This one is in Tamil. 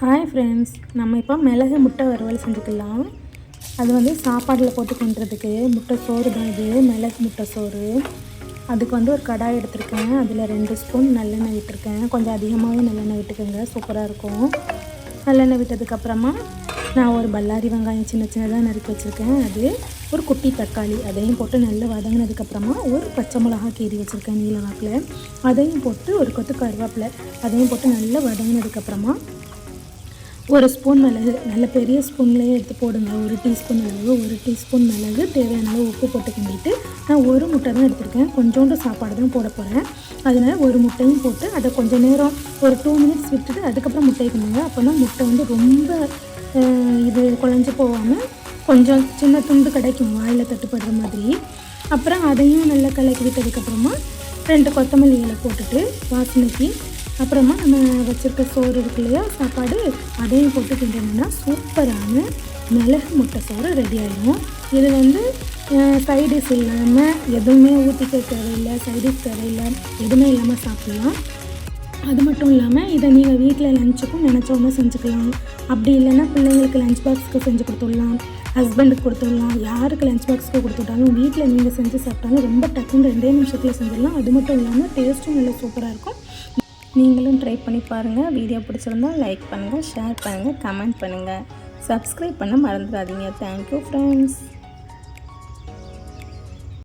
ஹாய் ஃப்ரெண்ட்ஸ் நம்ம இப்போ மிளகு முட்டை வறுவல் செஞ்சுக்கலாம். அது வந்து சாப்பாட்டில் போட்டு கொண்டுறதுக்கு முட்டை சோறு தான் இது மிளகு முட்டை சோறு. அதுக்கு வந்து ஒரு கடாய் எடுத்திருக்கேன். அதில் ரெண்டு ஸ்பூன் நல்லெண்ணெய் விட்டுருக்கேன். கொஞ்சம் அதிகமாகவே நல்லெண்ணெய் விட்டுக்கோங்க சூப்பராக இருக்கும். நல்லெண்ணெய் விட்டதுக்கப்புறமா நான் ஒரு பல்லாரி வெங்காயம் சின்ன சின்னதாக நறுக்கி வச்சுருக்கேன். அது ஒரு குட்டி தக்காளி அதையும் போட்டு நல்லா வதங்கினதுக்கப்புறமா ஒரு பச்சை மிளகா கீறி வச்சுருக்கேன் நீல வாக்கில். அதையும் போட்டு ஒரு கொத்து கருவேப்பிலை அதையும் போட்டு நல்லா வதங்கினதுக்கப்புறமா ஒரு ஸ்பூன் மிளகு நல்ல பெரிய ஸ்பூன்லேயே எடுத்து போடுங்க. ஒரு டீஸ்பூன் மிளகு ஒரு டீஸ்பூன் மிளகு தேவையான அளவு உப்பு போட்டு கிண்டிட்டு நான் ஒரு முட்டை தான் எடுத்திருக்கேன். கொஞ்சோண்டு சாப்பாடு தான் போட போகிறேன் அதனால் ஒரு முட்டையும் போட்டு அதை கொஞ்சம் நேரம் ஒரு டூ மினிட்ஸ் விட்டுட்டு அதுக்கப்புறம் முட்டையை கிண்டுங்க. அப்போனா முட்டை வந்து ரொம்ப இது குழஞ்சி போகாமல் கொஞ்சம் சின்ன துண்டு கிடைக்கும். வாயில் தட்டுப்படுற மாதிரி. அப்புறம் அதையும் நல்லா கலக்கி விட்டதுக்கப்புறமா ரெண்டு கொத்தமல்லி இலை போட்டுட்டு வாசனைக்கு அப்புறமா நம்ம வச்சுருக்க சோறு இருக்கு இல்லையா சாப்பாடு அதையும் போட்டு கிண்டணும்னா சூப்பரான மிளகு முட்டை சோறு ரெடி ஆகிடும் இது வந்து சைடிஷ் இல்லாமல் எதுவுமே ஊற்றிக்க தேவையில்லை சைடிஷ் தேவையில்லை எதுவுமே இல்லாமல் சாப்பிட்லாம். அது மட்டும் இல்லாமல் இதை நீங்கள் வீட்டில் லஞ்சுக்கும் நினச்சவங்க செஞ்சுக்கலாம். அப்படி இல்லைன்னா பிள்ளைங்களுக்கு லஞ்ச் பாக்ஸ்க்கு செஞ்சு கொடுத்துடலாம். ஹஸ்பண்டுக்கு கொடுத்துடலாம். யாருக்கு லஞ்ச் பாக்ஸுக்கு கொடுத்துட்டாலும் வீட்டில் நீங்கள் செஞ்சு சாப்பிட்டாலும் ரொம்ப டக்குன்னு ரெண்டே நிமிஷத்தில் செஞ்சிடலாம். அது மட்டும் இல்லாமல் டேஸ்ட்டும் நல்லா சூப்பராக இருக்கும். நீங்களும் ட்ரை பண்ணி பாருங்கள் வீடியோ பிடிச்சிருந்தா லைக் பண்ணுங்கள் ஷேர் பண்ணுங்கள் கமெண்ட் பண்ணுங்கள் சப்ஸ்கிரைப் பண்ண மறந்துடாதீங்க. Thank you friends